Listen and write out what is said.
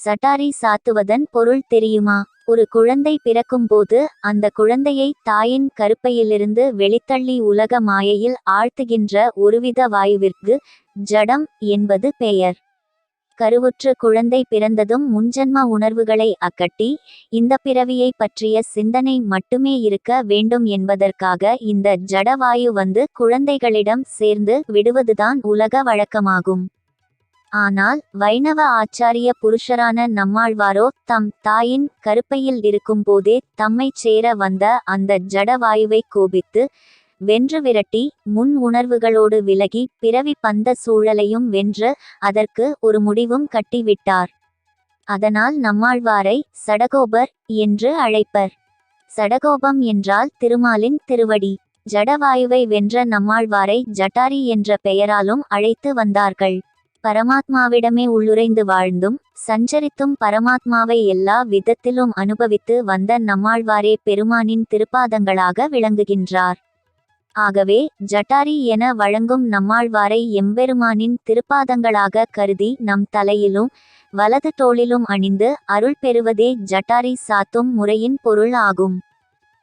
சட்டாரி சாத்துவதன் பொருள் தெரியுமா? ஒரு குழந்தை பிறக்கும்போது அந்த குழந்தையை தாயின் கருப்பையிலிருந்து வெளித்தள்ளி உலக மாயையில் ஆழ்த்துகின்ற ஒருவித வாயுவிற்கு ஜடம் என்பது பெயர். கருவுற்று குழந்தை பிறந்ததும் முன்ஜன்ம உணர்வுகளை அக்கட்டி இந்த பிறவியை பற்றிய சிந்தனை மட்டுமே இருக்க வேண்டும் என்பதற்காக இந்த ஜடவாயு வந்து குழந்தைகளிடம் சேர்ந்து விடுவதுதான் உலக வழக்கமாகும். ஆனால் வைணவ ஆச்சாரிய புருஷரான நம்மாழ்வாரோ தம் தாயின் கருப்பையில் இருக்கும்போதே தம்மைச் சேர வந்த அந்த ஜடவாயுவை கோபித்து வென்று விரட்டி முன் உணர்வுகளோடு விலகி பிறவி பந்த சூழலையும் வென்று அதற்கு ஒரு முடிவும் கட்டிவிட்டார். அதனால் நம்மாழ்வாரை சடகோபர் என்று அழைப்பர். சடகோபம் என்றால் திருமாலின் திருவடி. ஜடவாயுவை வென்ற நம்மாழ்வாரை ஜட்டாரி என்ற பெயராலும் அழைத்து வந்தார்கள். பரமாத்மாவிடமே உள்ளுரைந்து வாழ்ந்தும் சஞ்சரித்தும் பரமாத்மாவை எல்லா விதத்திலும் அனுபவித்து வந்த நம்மாழ்வாரே பெருமானின் திருப்பாதங்களாக விளங்குகின்றார். ஆகவே ஜட்டாரி என வழங்கும் நம்மாழ்வாரை எம்பெருமானின் திருப்பாதங்களாக கருதி நம் தலையிலும் வலது தோளிலும் அணிந்து அருள் பெறுவதே ஜட்டாரி சாத்தும் முறையின் பொருள் ஆகும்.